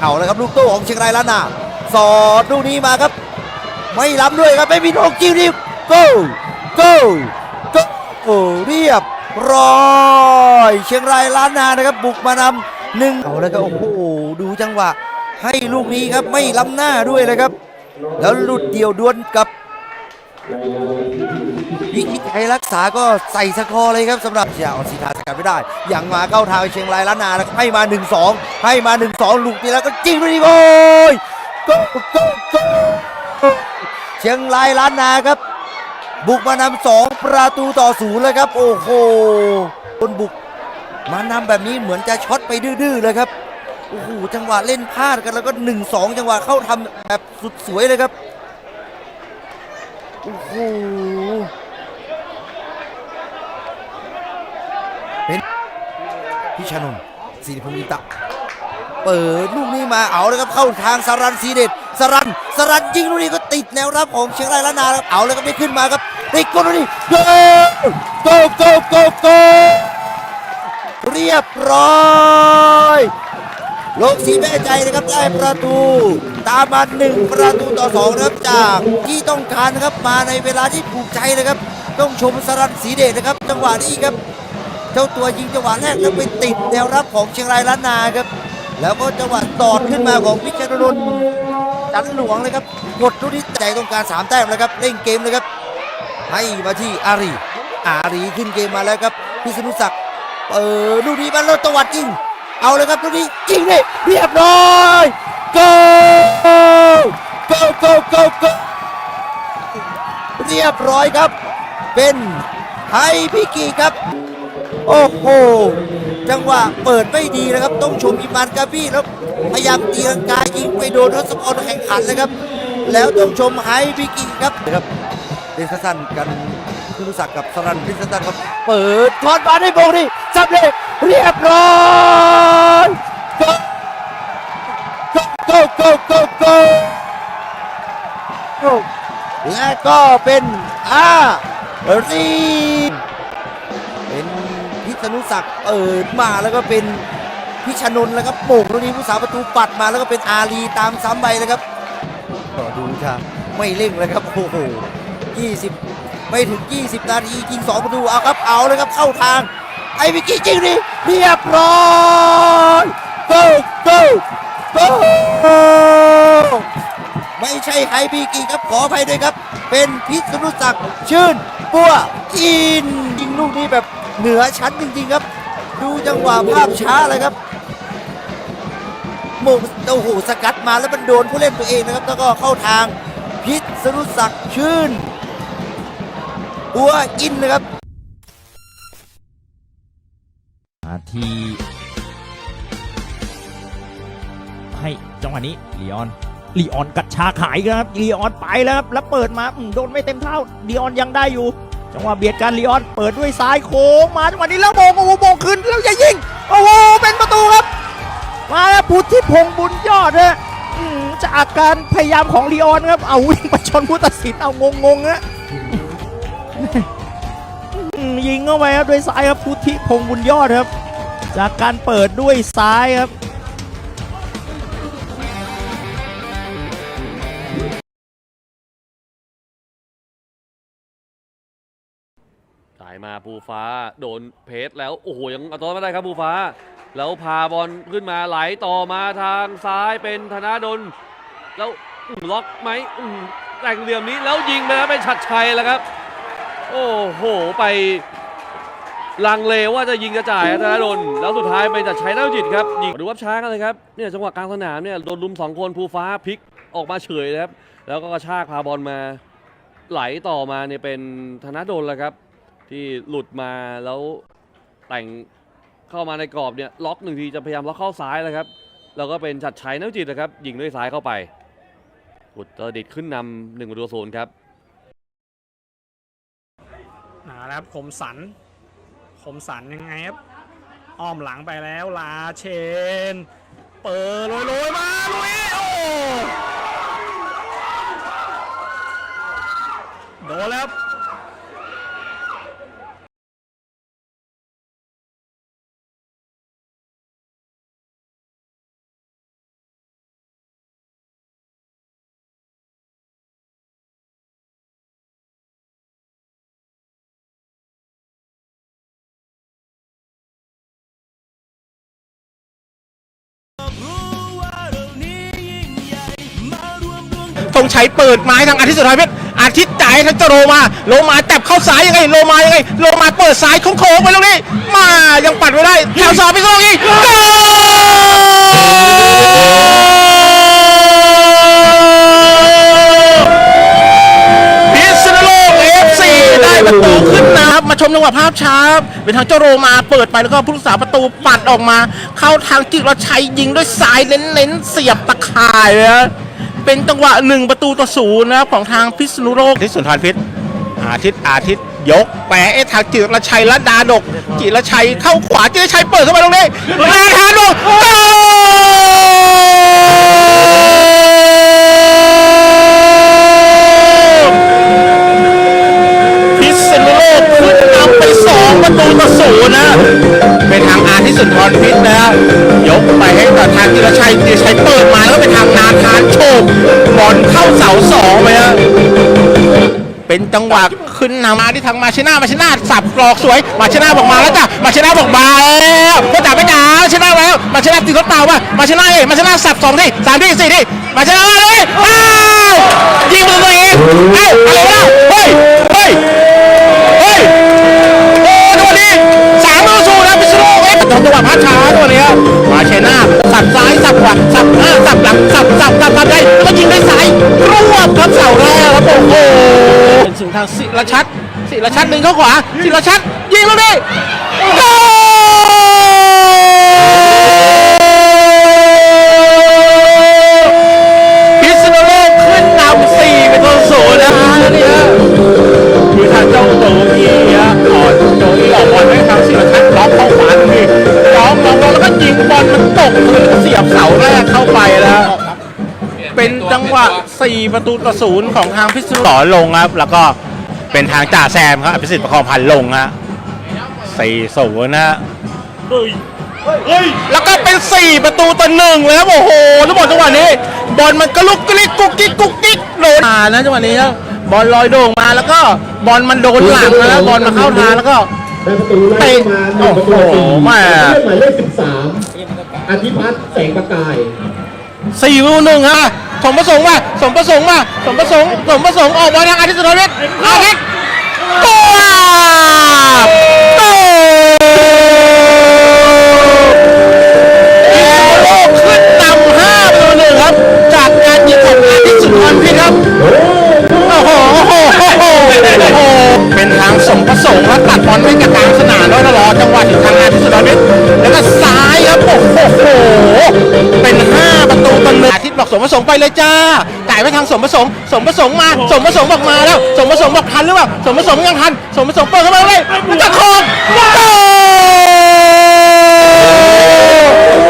เอาเลยครับลูกโต้ของเชียงรายล้านนาสอดลูกนี้มาครับ ไม่ล้ำด้วยครับไม่มีโอกจิ้วดิโก้โก้โก้โอ้เรียบร้อยเชียงรายล้านนานะครับบุกมานำหนึ่งเอาแล้วก็โอ้โหดูจังหวะ ให้ลูกนี้ครับไม่ล้ำหน้าด้วยนะครับ แล้วหลุดเดี่ยวดวลกับ วิกิชัยรักษาก็ใส่สกอร์เลยครับสำหรับเชียร์ออสซิทาสกัดไม่ได้ อยังมาเข้าทางเชียงรายล้านนาแล้วให้มา 1-2 ให้มา 1-2 ลูกนี้แล้วก็จิงดีโอ้ยโก้โก้โก้เชียงรายล้านนาครับ บุกมานำสองประตูต่อศูนย์เลยครับ โอ้โหคนบุกมานำแบบนี้เหมือนจะช็อตไปดื้อๆเลยครับโอ้โหจังหวะเล่นพลาดกันแล้วก็ 1-2 จังหวะเข้าทำแบบสุดสวยเลยครับ อ้โหเป็นพิชานนท์สิริพงศ์อินตะ เปิดลูกนี้มาเอาเลยครับเข้าทางสารันสีเด็ดสารันสารันยิงลูกนี้ก็ติดแนวรับของเชียงรายล้านนาครับเอาเลยครับไม่ขึ้นมาครับติดกดลูกนี้โกโกโกโกโกเรียบร้อย ลกสีแม่ใจนะครับได้ประตู ตามมาหนึ่งประตูต่อสองนะครับจากที่ต้องการนะครับมาในเวลาที่ถูกใจนะครับ ต้องชมสรันสีเดชนะครับ จังหวะนี้ครับ เจ้าตัวยิงจังหวะแรกแล้วไปติดแนวรับของเชียงรายล้านนาครับ แล้วก็จังหวะตอดขึ้นมาของพิชรนนท์จันหลวงเลยครับกดลูกนี้ใจต้องการสามแต้มเลยครับเร่งเกมเลยครับ ให้มาที่อารีอารีขึ้นเกมมาแล้วครับพิษณุศักดิ์เปิดลูกนี้มาแล้วตวัดจริง เอาเลยครับลูกนี้จริงเลยเรียบร้อยโกโกโกโกโกเรียบร้อยครับ เป็นไทยพิกีครับ โอ้โห จังหวะเปิดไม่ดีนะครับ ต้องชมอิมานกาบี้แล้วพยายามตีลังกายิงไปโดนทศพรแข่งขันเลยครับ แล้วต้องชมไฮพิกีครับครับเดนสั้นกันคุณศักดิ์กับสรันพิสตันครับ เปิดทอดบอลให้โบงนี่สำเร็จ เรียบร้อยโกโกโกโกโกโกและก็เป็นอารีเป็นพิษณุศักดิ์เปิดมาแล้วก็เป็นพิชนนแล้วครับโป่งตรงนี้ผู้สาประตูปัดมาแล้วก็เป็นอารีตามซ้ำไปเลยครับก็ดูท่าไม่เร่งเลยครับโอ้โห20 ไม่ถึง 20 นาทียิง2ประตูเอาครับเอาเลยครับเข้าทาง ไอ้วิกกี้จริงดิเรียบร้อยโกโกโกไม่ใช่ไฮบีกีครับขออภัยด้วยครับ เป็นพิษณุศักดิ์ชื่นปัวอินยิงลูกนี้แบบเหนือชั้นจริงๆครับ ดูจังหวะภาพช้าเลยครับโมงโอ้โหสกัดมาแล้วมันโดนผู้เล่นตัวเองนะครับ แล้วก็เข้าทางพิษณุศักดิ์ชื่นตัวอินนะครับ นา ทีให้จังหวะนี้ลีออนลีออนกัดชาขายครับลีออนไปแล้วครับแล้วเปิดมาอืมโดนไม่เต็มเท่าลีออนยังได้อยู่ จังหวะเบียดกันลีออนเปิดด้วยซ้ายโค้งมาจังหวะนี้แล้วโบงโอ้โหโบงขึ้นแล้วจะยิงโอ้โหเป็นประตูครับ มาแล้วพุทธิพงษ์บุญยอดฮะอืมจาการพยายามของลีออนครับเอาวิ่งไปชนผู้ตัดสินเอางงงฮะยิงเข้าไปครับด้วยซ้ายครับพุทธิพงษ์บุญยอดครับ จากการเปิดด้วยซ้ายครับจ่ายมาภูฟ้าโดนเพชรแล้ว โอ้โห ยังเอาตัวไม่ได้ครับภูฟ้า แล้วพาบอลขึ้นมาไหลต่อมาทางซ้ายเป็นธนาดลแล้วล็อกไหมอื้อแต่งเหลี่ยมนี้แล้วยิงไปแล้วเป็นชัดชัยแล้วครับ โอ้โห ไป ลังเลว่าจะยิงจะจ่ายธนาดลแล้วสุดท้ายเป็นชัดใชัยเล่าจิตครับยิงดูวับช้ากันเลยครับเนี่ยจังหวะกลางสนามเนี่ยโดนลุมสองคนภูฟ้าพลิกออกมาเฉยเลยครับ แล้วก็กระชากพาบอลมาไหลต่อมาเนี่ยเป็นธนาดลแล้วครับ ที่หลุดมาแล้วแต่งเข้ามาในกรอบเนี่ยล็อกหนึ่งทีจะพยายามล็อกเข้าซ้ายแล้วครับแล้วก็เป็นชัดใชัยเน้าจิตนะครับยิงด้วยซ้ายเข้าไปอุตรดิตขึ้นนำหนึ่งประตูศูนย์ครับเอาละครับคมสัน มสันยังไงครับอ้อมหลังไปแล้วลาเชน เปิดลอยโรยๆมาลุยโอ้โดนแล้ว รับตรงชัยเปิดมาให้ทางอาทิตย์สุดท้ายเพชรอาทิตย์จ่ายให้ทางเจาโรมาโลมาจับเข้าซ้ายยังไงโลมายังไงโลมาเปิดซ้ายโค้งๆไปตรงนี้ มายังปัดไม่ได้แถวสองพิษณุโลกอีกโกพิษณุโลก FC ได้ประตูขึ้นนะครับมาชมจังหวะภาพช้าเป็นทางเจ้าโรมาเปิดไปแล้วก็ผู้รักษาประตูปัดออกมา เข้าทางจิรชัยยิงด้วยซ้ายเน้นๆเสียบตะข่ายเลยนะ เป็นจังหวะหนึ่งประตูต่อศูนย์นะครับของทางพิษณุโลกที่สุนทรพิษอาทิตย์อาทิตย์ยกแปะเอ๊ะทางจิรชัยและดาดก จิรชัยเข้าขวาจิรชัยเปิดเข้ามาตรงนี้นาธานโดโกพิษณุโลกขึ้นนำไปสองประตูต่อศูนย์นะ เป็นทางอาทิตย์สุนทรพิษนะฮะยกไปให้กับทางจิรชัยจิรชัยเปิดมา แล้วก็เป็นทาคาธานโชบบอลเข้าเสาสองไปฮะเป็นจังหวะขึ้นนำมาที่ทางมาชินามาชินาสับกรอกสวย มาชินาบอกมาแล้วจ้ะมาชินาบอกมาแล้วก็จ่าไม่จ่ามาชินาแล้ว มาชินาตีรถเต่าว่ามาชินาเอ้มาชินาสับสองที่สามที่สี่ที่มาชินาเลยอ้ยิงมือตัวเองเอ้าอะไรวะ ศิรชัดศิรชัดหนึ่งเข้าขวาศิรชัดยิงแล้วดิโกพิษณุโลกขึ้นนำสี่เป็นตัวศูนย์นะฮะนี่ฮะคือทางเจ้าโจอี้ฮะออกโจอี้ออกบอลให้ทางศิรชัดล็อกเข้าขวาตรงนี้ล็อกล็อกแล้วก็ยิงบอลมันตกพื้นเสียบเสาแรกเข้าไปแล้วเป็นจังหวะ 4 ประตูต่อศูนย์ของทางพิษณุต่อลงครับ แล้วก็ เป็นทางจ่าแซมครับอภิสิทธิ์ประคองพันธ์ลงฮะสี่ศูนย์นะฮะแล้วก็เป็น 4 ประตูต่อหนึ่งเลยครับโอ้โหแล้วบอลจังหวะนี้ บอลมันกระลุกกระลิกกุกกิ๊กกุกกิ๊กโดนอ่านะจังหวะนี้ครับบอลลอยโด่งมาแล้วก็บอลมันโดนหลังนะบอลมาเข้าทางแล้วก็ได้ประตูแรกมาหนึ่งประตูต่อสี่โอ้โหแม่เลือกหมายเลขสิบสามอาทิพัฒน์แสงประกาย สี่ประตูหนึ่งฮะสมประสงค์มาสมประสงค์มาสมประสงค์สมประสงค์ออกมาทางอาทิตย์สุนทรเวชอาทิตย์ตัวโตพิ หนึ่งอาทิตย์บอกสมประสงค์ไปเลยจ้าจ่ายไปทางสมประสงค์สมประสงค์มาสมประสงค์บอกมาแล้ว สมประสงค์บอกทันหรือเปล่าสมประสงค์ยังทันสมประสงค์เปิดเข้ามาเลยมันจะคองโอ้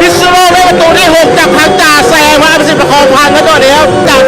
พิษณุโลกได้ประตูที่6จากทางจ่าแซมครับอภิสิทธิ์ประคองพันธ์แล้วตัวนี้ครับจ่าแซมเช่นกันเลยหกประตูต่อหนึ่งแล้วตัวนี้ครับโอ้โห